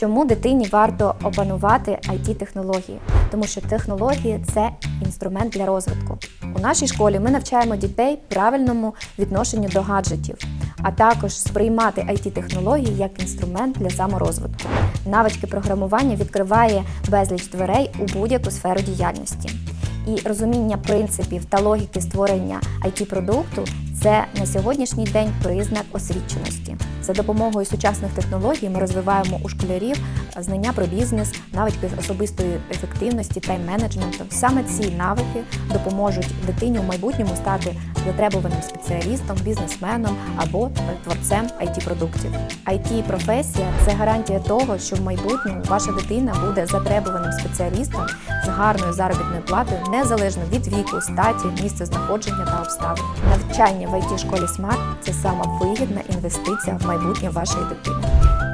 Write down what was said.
Чому дитині варто опанувати it технології Тому що технології це інструмент для розвитку. У нашій школі ми навчаємо дітей правильному відношенню до гаджетів, а також сприймати it технології як інструмент для саморозвитку. Навички програмування відкриває безліч дверей у будь-яку сферу діяльності. І розуміння принципів та логіки створення it продукту це на сьогоднішній день признак освіченості. За допомогою сучасних технологій ми розвиваємо у школярів знання про бізнес, навички особистої ефективності та менеджменту. Саме ці навики допоможуть дитині в майбутньому стати затребуваним спеціалістом, бізнесменом або творцем it продуктів. it професія це гарантія того, що в майбутньому ваша дитина буде затребуваним спеціалістом з гарною заробітною платою, незалежно від віку, статі, місця знаходження та обставин. Навчання в it школі Смарт це сама вигідна інвестиція в майбутнє вашої дитини.